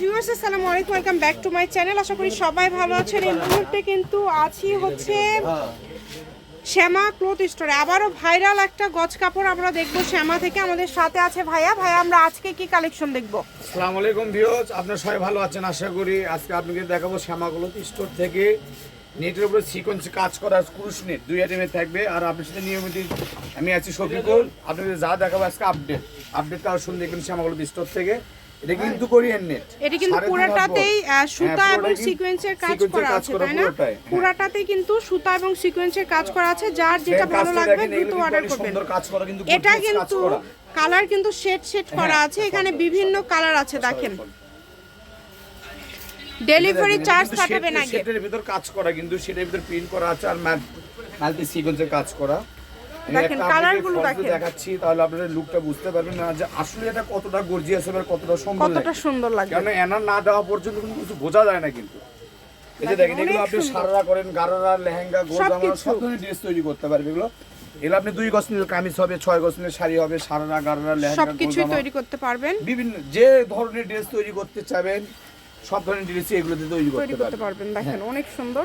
Viewers আসসালামু আলাইকুম welcome back to my channel আশা করি সবাই ভালো আছেন। এই মুহূর্তে কিন্তু আছি হচ্ছে শ্যামা ক্লোথ স্টোরে। আবারও ভাইরাল একটা গজ কাপড় আমরা দেখব শ্যামা থেকে। আমাদের সাথে আছে ভাইয়া। ভাইয়া, আমরা আজকে কি কালেকশন দেখব? আসসালামু আলাইকুম ভিউজ আপনারা সবাই ভালো আছেন? আশা করি আজকে আপনাকে দেখাবো শ্যামা ক্লোথ স্টোর থেকে নেটের উপরে সিকোয়েন্সে কাজ করা ক্রুশ নেট দুই আইটেমে থাকবে। আর আপনার সাথে নিয়মিত আমি আছি শফিকুল। আপনাদের যা দেখাবো আজকে আপডেট আপডেটটা আর শুনে দেখবেন শ্যামাগুলো স্টোর থেকে। এটা কিন্তু কোরিয়ান নেট। এটা কিন্তু পুরাটাতেই সুতা এবং সিকোয়েন্সের কাজ করা আছে তাই না? হ্যাঁ। পুরাটাতেই কিন্তু সুতা এবং সিকোয়েন্সের কাজ করা আছে যার যেটা ভালো লাগবে দ্রুত অর্ডার করবেন। সুন্দর কিন্তু এটা কিন্তু কালার কিন্তু শেড শেড করা আছে এখানে বিভিন্ন কালার আছে দেখেন। ডেলিভারি চার্জ পাঠাবেন আগে। শেডের ভিতর কাজ করা কিন্তু সেটার ভিতর প্রিন্ট করা আছে আর মাল্টি সিকোয়েন্সের কাজ করা। দেখেন, একটা colour আপনাকে গুলো দেখেন। দেখাচ্ছি তাহলে আপনারা লুকটা বুঝতে পারবেন না যে আসলে এটা কতটা গর্জিয়াস হবে আর কতটা সুন্দর কতটা সুন্দর লাগবে কারণ এনার না দেওয়া পর্যন্ত কিন্তু কিছু বোঝা যায় না কিন্তু। এই যে দেখেন এগুলো আপনি। সারারা করেন গারারা লেহেঙ্গা গোজামা সব ধরনের ড্রেস তৈরি করতে পারবে এগুলো। এগুলো আপনি দুই গজ নিলে কামিজ হবে ছয় গজ নিলে শাড়ি হবে সারারা গারারা লেহেঙ্গা সবকিছুই গোজামা তৈরি করতে পারবেন। বিভিন্ন যে ধরনের ড্রেস তৈরি করতে চাবেন সব ধরনের ড্রেসই এগুলোতে তৈরি তৈরি করতে পারবেন। দেখেন অনেক সুন্দর।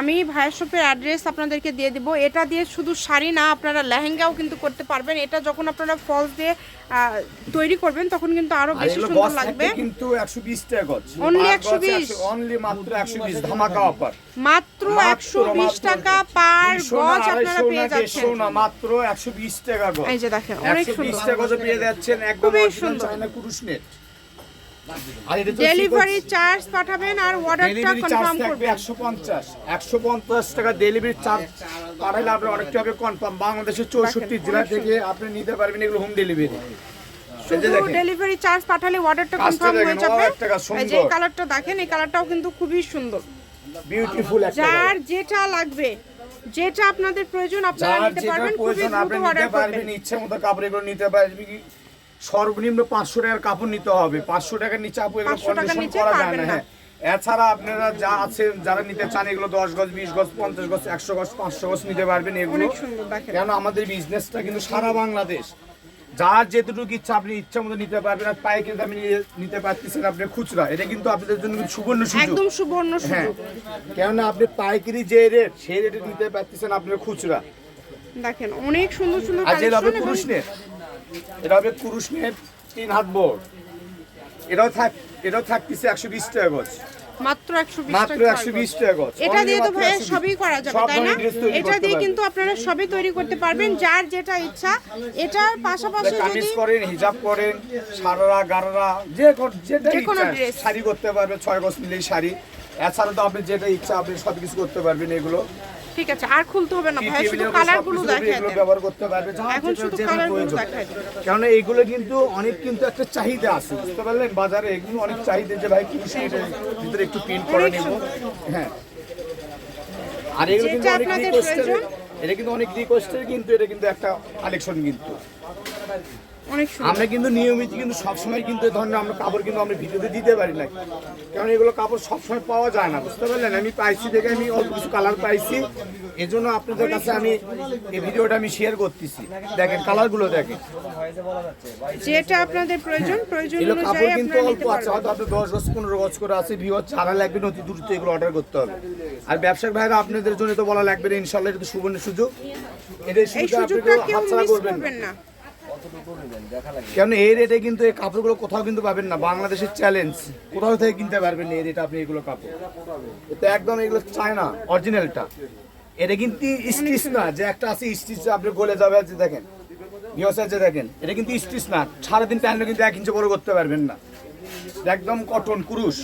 আমি ভাইয়ের শপের অ্যাড্রেস আপনাদেরকে দিয়ে দিব। এটা দিয়ে শুধু শাড়ি না আপনারা লেহেঙ্গাও কিন্তু করতে পারবেন। এটা যখন আপনারা ফলস দিয়ে তৈরি করবেন তখন কিন্তু আরও বেশি সুন্দর লাগবে। কিন্তু 120 টাকা গজ Only 120 অনলি মাত্র 120 ধামাকা অফার মাত্র একশো বিশ টাকা পার গজ আপনারা পেয়ে যাচ্ছেন না মাত্র 120 টাকা গজ এই যে দেখেন অনেক 120 টাকা গজে পেয়ে যাচ্ছেন একদম অরিজিনাল চায়না কুরুশ নেট ডেলিভারি চার্জ পাঠাবেন আর অর্ডারটা কনফার্ম করবেন। 150 150 টাকা ডেলিভারি চার্জ পাঠালে আপনি হবে কনফার্ম বাংলাদেশের 64 জেলা থেকে আপনি নিতে পারবেন এগুলো হোম ডেলিভারি শুধু ডেলিভারি চার্জ পাঠালে অর্ডারটা কনফার্ম হয়ে যাবে। এই যে কালারটা দেখেন এই কালারটাও কিন্তু খুবই সুন্দর। বিউটিফুল একটা যার যেটা লাগবে যেটা আপনাদের প্রয়োজন আপনারা নিতে পারবেন খুবই দ্রুত অর্ডার করবেন। ইচ্ছে মতো কাপড় এগুলো নিতে পারবেন সর্বনিম্ন পাঁচশো টাকার কাপড় নিতে হবে। পাঁচশো টাকার নিচে আপু এগুলো কন্ডিশন করা যায় না। হ্যাঁ এছাড়া আপনারা যা আছেন যারা নিতে চান এগুলো দশ গজ বিশ গজ পঞ্চাশ গজ একশো গজ পাঁচশো গজ নিতে পারবেন এগুলো। কেন আমাদের বিজনেসটা কিন্তু সারা বাংলাদেশ। যার যেটুকু ইচ্ছা আপনি ইচ্ছা মতো নিতে পারবেন আর পাইকারি দামে নিয়ে- নিতে পারতেছেন আপনি খুচরা। এটা কিন্তু আপনাদের জন্য সুবর্ণ সুযোগ। একদম সুবর্ণ হ্যাঁ সুযোগ কেননা আপনি পাইকারি যে রেট সেই রেটে নিতে পারতেছেন আপনার খুচরা। দেখেন অনেক সুন্দর সুন্দর কালেকশন নেট এটা হবে কুরুশ নেট তিন হাত বোর্ড। এটাও থাক এটাও থাকতেছে একশো বিশ টাকা গজ। মাত্র একশো বিশ মাত্র টাকা একশো বিশ টাকা গজ। এটা দিয়ে তো মাত্র ভাইয়া 120 সবই করা যাবে তাই না? তৈরি এটা করতে দিয়ে পারবেন। কিন্তু আপনারা সবই তৈরি করতে পারবেন যার যেটা ইচ্ছা। এটার পাশাপাশি যদি কামিজ করেন হিজাব করেন সারারা গারারা যে যেটা ইচ্ছা শাড়ি করতে পারবে ছয় গজ মিলেই শাড়ি। এছাড়া তো আপনি যেটা ইচ্ছা আপনি সব কিছু করতে পারবেন এগুলো। ঠিক আছে আর খুলতে হবে না ভাইয়া শুধু টেবিলের উপর কালার সবকিছু গুলো আপনি দেখায় এগুলো দেন। ব্যবহার করতে পারবে এখন শুধু যেটা colour গুলো দেন। কেননা এইগুলো কিন্তু অনেক কিন্তু একটা চাহিদা আছে বুঝতে পারলেন? বাজারে এগুলো অনেক চাহিদা যে ভাই নেটের ভিতরে একটু প্রিন্ট করে নেব। হ্যাঁ। আর এগুলো কিন্তু অনেক রিকোয়েস্টের এটা কিন্তু অনেক রিকোয়েস্টের কিন্তু এটা কিন্তু একটা কালেকশন কিন্তু। আমরা কিন্তু নিয়মিত কিন্তু সবসময় কিন্তু ধরনের আমরা কাপড় কিন্তু আমরা ভিডিওতে দিতে পারি না কারণ এগুলো কাপড় সবসময় পাওয়া যায় না বুঝতে পারলেন? আমি পাইছি দেখে আমি অল্প কিছু কালার পাইছি। এজন্য আপনাদের কাছে আমি এই ভিডিওটা আমি শেয়ার করতেছি। দেখেন কালারগুলো দেখেন। যেটা আপনাদের প্রয়োজন প্রয়োজন অনুযায়ী কাপড় কিন্তু অল্প আছে হয়তো আপনি দশ গজ পনেরো গজ করে আছে ভিওর ছাড়া লাগবে অতি দ্রুত এগুলো অর্ডার করতে হবে। আর ব্যবসায়িক ভাইরা আপনাদের জন্য তো বলা লাগবে না ইনশাল্লাহ এটা তো সুবর্ণ সুযোগ। এটা সুযোগটা আপনি হাতছাড়া করবেন না। না কেন এই রেটে কিন্তু এই কাপড়গুলো কোথাও কিন্তু পাবেন না। বাংলাদেশের চ্যালেঞ্জ কোথাও থেকে কিনতে পারবেন এই রেটে আপনি এগুলো কাপড়। তো একদম এগুলো চায় না অরিজিনালটা এটা কিন্তু স্টিচ না। যে একটা আছে স্টিচ আপনি গলে যাবে, যে দেখেন। ভিওস আছে দেখেন, এটা কিন্তু স্টিচ না। সারাদিন প্যান্টও কিন্তু এক ইঞ্চি বড় করতে পারবেন না। একদম কটন, কুরুশ।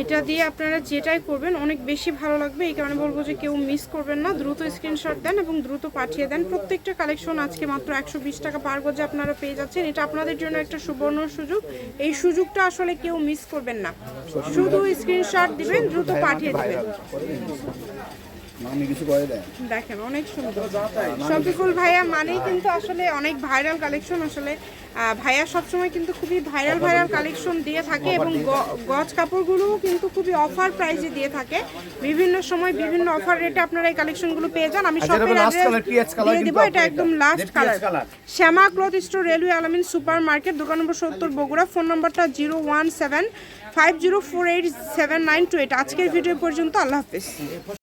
এটা দিয়ে আপনারা যেটাই করবেন, অনেক বেশি ভালো লাগবে। এই কারণে বলব যে কেউ মিস করবেন না। দ্রুত স্ক্রিনশট দেন এবং দ্রুত পাঠিয়ে দেন। প্রত্যেকটা কালেকশন আজকে মাত্র একশো বিশ টাকা পার গজে আপনারা পেয়ে যাচ্ছেন। এটা আপনাদের জন্য একটা সুবর্ণ সুযোগ। এই সুযোগটা আসলে কেউ মিস করবেন না। শুধু স্ক্রিনশট দিবেন, দ্রুত পাঠিয়ে দিবেন। দেখেন অনেক সুন্দর। শফিকুল ভাইয়া মানেই কিন্তু আসলে অনেক ভাইরাল কালেকশন আসলে। ভাইয়া সবসময় কিন্তু খুবই ভাইরাল ভাইরাল কালেকশন দিয়ে থাকে এবং গজ কাপড়গুলোও কিন্তু খুবই অফার প্রাইসে দিয়ে থাকে। বিভিন্ন সময় বিভিন্ন অফার রেটে আপনারা এই কালেকশনগুলো পেয়ে যান। আমি শপের অ্যাড্রেস দিয়ে দিব এটা একদম। Last colour Shyama cloth store railway Alamin super market দোকান নম্বর সত্তর বগুড়া। ফোন নম্বরটা zero one seven five zero four eight seven nine two eight. আজকের ভিডিও পর্যন্ত আল্লাহ হাফিজ।